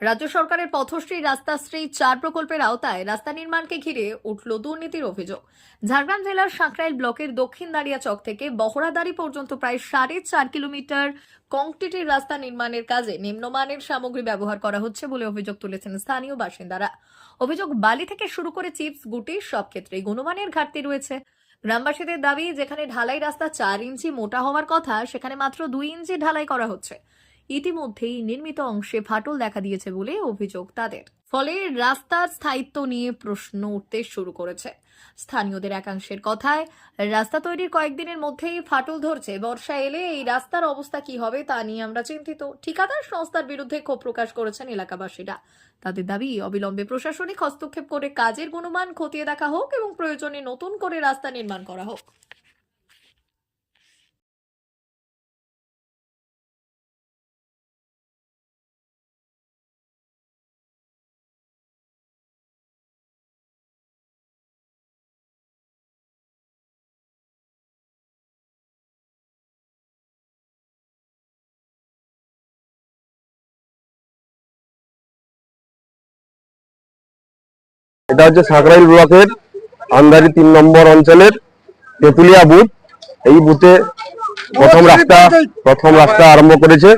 রাজ্য সরকারের পথশ্রী রাস্তাশ্রী চার প্রকল্পের আওতায় রাস্তা নির্মাণকে ঘিরে উঠল দুর্নীতির অভিযোগ। ঝাড়গ্রাম জেলার সাঁকরাইল ব্লকের দক্ষিণ দাঁড়িয়া চক থেকে বহরাদারি পর্যন্ত প্রায় সাড়ে চার কিলোমিটার কংক্রিটের রাস্তা নির্মাণের কাজে নিম্নমানের সামগ্রী ব্যবহার করা হচ্ছে বলে অভিযোগ তুলেছেন স্থানীয় বাসিন্দারা। অভিযোগ, বালি থেকে শুরু করে চিপস, গুটি সব ক্ষেত্রেই গুণমানের ঘাটতি রয়েছে। গ্রামবাসীদের দাবি, যেখানে ঢালাই রাস্তা চার ইঞ্চি মোটা হওয়ার কথা, সেখানে মাত্র দুই ইঞ্চি ঢালাই করা হচ্ছে। ইতিমধ্যেই নির্মিত অংশে ফাটল দেখা দিয়েছে বলে অভিযোগ তাদের। ফলে রাস্তার স্থায়িত্ব নিয়ে প্রশ্ন উঠতে শুরু করেছে। স্থানীয়দের একাংশের কথায়, রাস্তা তৈরির কয়েকদিনের মধ্যেই ফাটল ধরছে। বর্ষা এলে এই রাস্তার অবস্থা কি হবে তা নিয়ে আমরা চিন্তিত। ঠিকাদার সংস্থার বিরুদ্ধে ক্ষোভ প্রকাশ করেছেন এলাকাবাসীরা। তাদের দাবি, অবিলম্বে প্রশাসনিক হস্তক্ষেপ করে কাজের গুণমান খতিয়ে দেখা হোক এবং প্রয়োজনে নতুন করে রাস্তা নির্মাণ করা হোক। এটা হচ্ছে সাকরাইল ব্লকের আন্দারি তিন নম্বর অঞ্চলের তেতুলিয়া বুথ। এই বুথে প্রথম রাস্তা প্রথম রাস্তা আরম্ভ করেছে।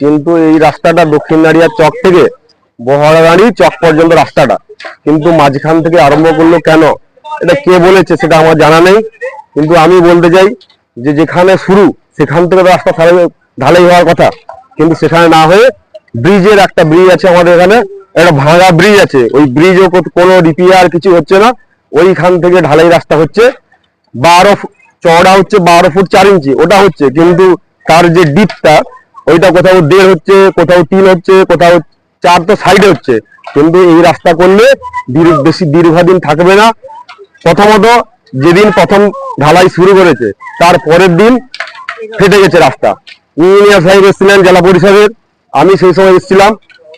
কিন্তু এই রাস্তাটা দক্ষিণ নারিয়ার চক থেকে বহরাগাড়ি চক পর্যন্ত রাস্তাটা। কিন্তু মাঝখান থেকে আরম্ভ করল কেন? এটা কে বলেছে সেটা আমার জানা নেই। কিন্তু আমি বলতে চাই যে যেখানে শুরু, সেখান থেকে রাস্তা ঢালাই হওয়ার কথা। কিন্তু সেখানে না হয়ে ব্রিজের একটা ব্রিজ আছে আমাদের এখানে। একটা ভাঙা ব্রিজ আছে। ওই ব্রিজও কোনো রিপেয়ার কিছু হচ্ছে না। ওইখান থেকে ঢালাই রাস্তা হচ্ছে। বারো চওড়া হচ্ছে বারো ফুট চার ইঞ্চি। ওটা হচ্ছে কিন্তু তার যে ডিপটা ওইটা কোথাও দেড় হচ্ছে, কোথাও তিন হচ্ছে, কোথাও চার তো সাইডে হচ্ছে। কিন্তু এই রাস্তা করলে বেশি দীর্ঘদিন থাকবে না। প্রথমত যেদিন প্রথম ঢালাই শুরু করেছে, তার পরের দিন ফেটে গেছে রাস্তা। ইঞ্জিনিয়ার সাহেব এসেছিলেন জেলা পরিষদের। আমি সেই সময় এসেছিলাম,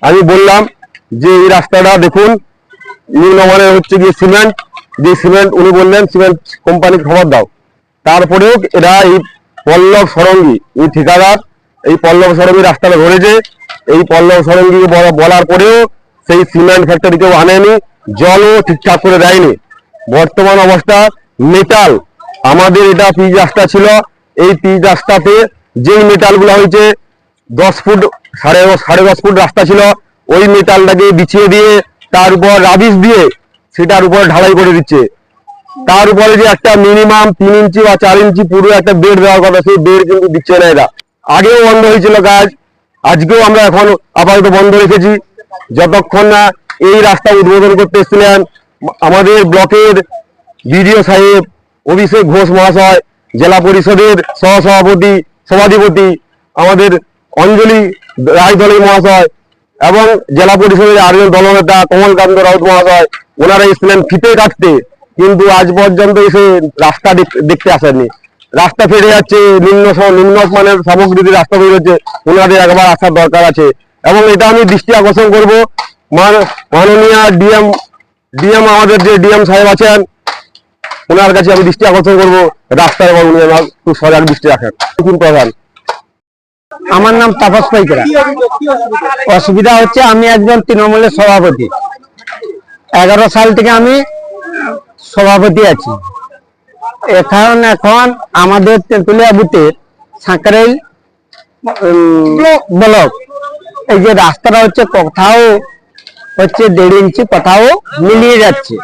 আমি বললাম যে এই রাস্তাটা দেখুন নিম্নমানের হচ্ছে গিয়ে সিমেন্ট, যে সিমেন্ট উনি বললেন, সিমেন্ট কোম্পানির খবর দাও। তারপরেও এরা এই পল্লব সরঙ্গি, এই ঠিকাদার, এই পল্লব সরঙ্গি রাস্তাটা ধরেছে। এই পল্লব সরঙ্গি বলার পরেও সেই সিমেন্ট ফ্যাক্টরি কেউ আনেনি, জলও ঠিকঠাক করে দেয়নি। বর্তমান অবস্থা মেটাল আমাদের এটা পিচ রাস্তা ছিল, এই পিচ রাস্তাতে যেই মেটালগুলো হয়েছে, দশ ফুট সাড়ে সাড়ে দশ ফুট রাস্তা ছিল। ওই মেটালটাকে বিছিয়ে দিয়ে তার উপর রাবিশ দিয়ে সেটার উপর ঢালাই করে দিচ্ছে। তার উপরে যে একটা মিনিমাম তিন ইঞ্চি বা চার ইঞ্চি পুরো একটা বেড দেওয়ার কথা সেই বেড কিন্তু দিচ্ছে না এরা। আগেও বন্ধ হয়েছিল কাজ আজকেও আমরা এখন আপাতত বন্ধ রেখেছি। যতক্ষণ না এই রাস্তা উদ্বোধন করতে এসেছিলেন আমাদের ব্লকের বিডিও সাহেব, অভিষেক ঘোষ মহাশয়, জেলা পরিষদের সহসভাপতি, সভাধিপতি, আমাদের অঞ্জলি রায়দলী মহাশয় এবং জেলা পরিষদের আরেকজন দলনেতা কমলকান্ত রাউত মহাশয়, ওনারা এসেছিলেন ফিতে কাটতে কিন্তু আজ পর্যন্ত এসে রাস্তা দেখ- দেখতে আসেননি। রাস্তা ফেটে যাচ্ছে, নিম্ন নিম্ন মানের সামগ্রী দিয়ে রাস্তা তৈরি হচ্ছে, ওনাদের একবার আসার দরকার আছে। এবং এটা আমি দৃষ্টি আকর্ষণ করব। মান- মাননীয় ডিএম ডিএম আমাদের যে ডিএম সাহেব আছেন, ওনার কাছে আমি দৃষ্টি আকর্ষণ করব। রাস্তায় এবং উনি আমার একটু সজাগ দৃষ্টি রাখেন। প্রধান। আমার নাম তাপস পাইকরা। অসুবিধা হচ্ছে আমি একজন তৃণমূলের সভাপতি। এগারো সাল থেকে আমি সভাপতি আছি। এখন এখন আমাদের তেঁতুলিয়া বুথে সাঁকরাইল ব্লক। এই যে রাস্তাটা হচ্ছে কোথাও হচ্ছে দেড় ইঞ্চি কোথাও মিলিয়ে যাচ্ছে।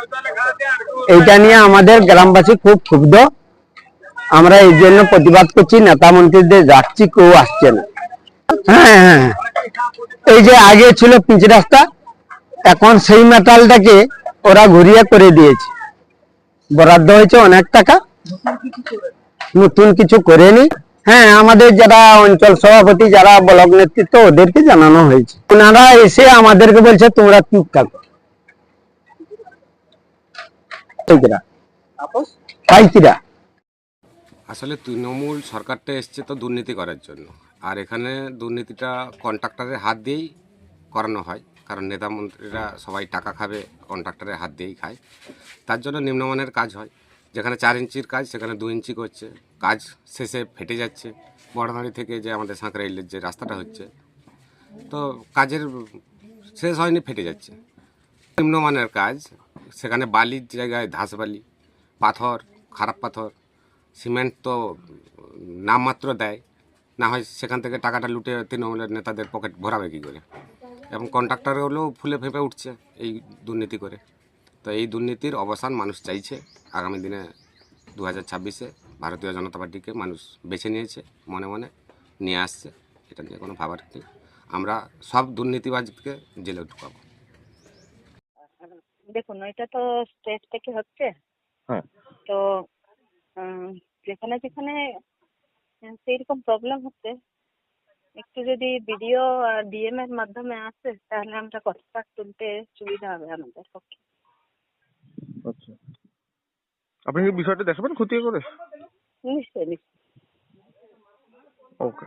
এইটা নিয়ে আমাদের গ্রামবাসী খুব ক্ষুব্ধ। আমরা এই জন্য প্রতিবাদ করছি নেতা মন্ত্রীদের যাচ্ছি কেউ আসছে না। হ্যাঁ হ্যাঁ হ্যাঁ। এই যে আগে ছিল পিচ রাস্তা এখন সেই মেটালটাকে ওরা ঘুরিয়ে করে দিয়েছে। বরাদ্দ হয়েছে অনেক টাকা। নতুন কিছু করেনি। হ্যাঁ আমাদের যারা অঞ্চল সভাপতি যারা ব্লক নেতৃত্ব ওদেরকে জানানো হয়েছে। ওনারা এসে আমাদেরকে বলছে তোমরা চুপ থাকো। পাইকিরা পাইকিরা আসলে তৃণমূল সরকারটা এসছে তো দুর্নীতি করার জন্য। আর এখানে দুর্নীতিটা কন্ট্রাক্টরের হাত দিয়েই করানো হয়। কারণ নেতা মন্ত্রীরা সবাই টাকা খাবে কন্ট্রাক্টরের হাত দিয়েই খায়। তার জন্য নিম্নমানের কাজ হয়। যেখানে চার ইঞ্চির কাজ, সেখানে দু ইঞ্চি করছে। কাজ শেষে ফেটে যাচ্ছে। বড়দাঁড়ি থেকে যে আমাদের সাঁকরাইলের যে রাস্তাটা হচ্ছে, তো কাজের শেষ হয়নি, ফেটে যাচ্ছে। নিম্নমানের কাজ, সেখানে বালির জায়গায় ধাস বালি পাথর, খারাপ পাথর সিমেন্ট তো নামমাত্র দেয়। না হয় সেখান থেকে টাকাটা লুটে তৃণমূলের নেতাদের পকেট ভরাবে কী করে? এবং কন্ট্রাক্টরগুলোও ফুলে ফেঁপে উঠছে এই দুর্নীতি করে। তো এই দুর্নীতির অবসান মানুষ চাইছে। আগামী দিনে দু হাজার ছাব্বিশে ভারতীয় জনতা পার্টিকে মানুষ বেছে নিয়েছে মনে মনে নিয়ে আসছে। এটা নিয়ে কোনো ভাবার নেই। আমরা সব দুর্নীতিবাজকে জেলে ঢুকাবো। দেখুন এটা তো স্টেট থেকে হচ্ছে। হ্যাঁ। তো যেখানে যেখানে উম, সেইরকম প্রবলেম হচ্ছে। একটু যদি বিডিও আর ডিএম এর মাধ্যমে আসে তাহলে আমরা কথাটা তুলতে সুবিধা হবে আমাদের পক্ষে। আচ্ছা। আপনি কি বিষয়টা দেখাবেন খতিয়ে করে? নিশ্চয়ই নিশ্চয়ই। ওকে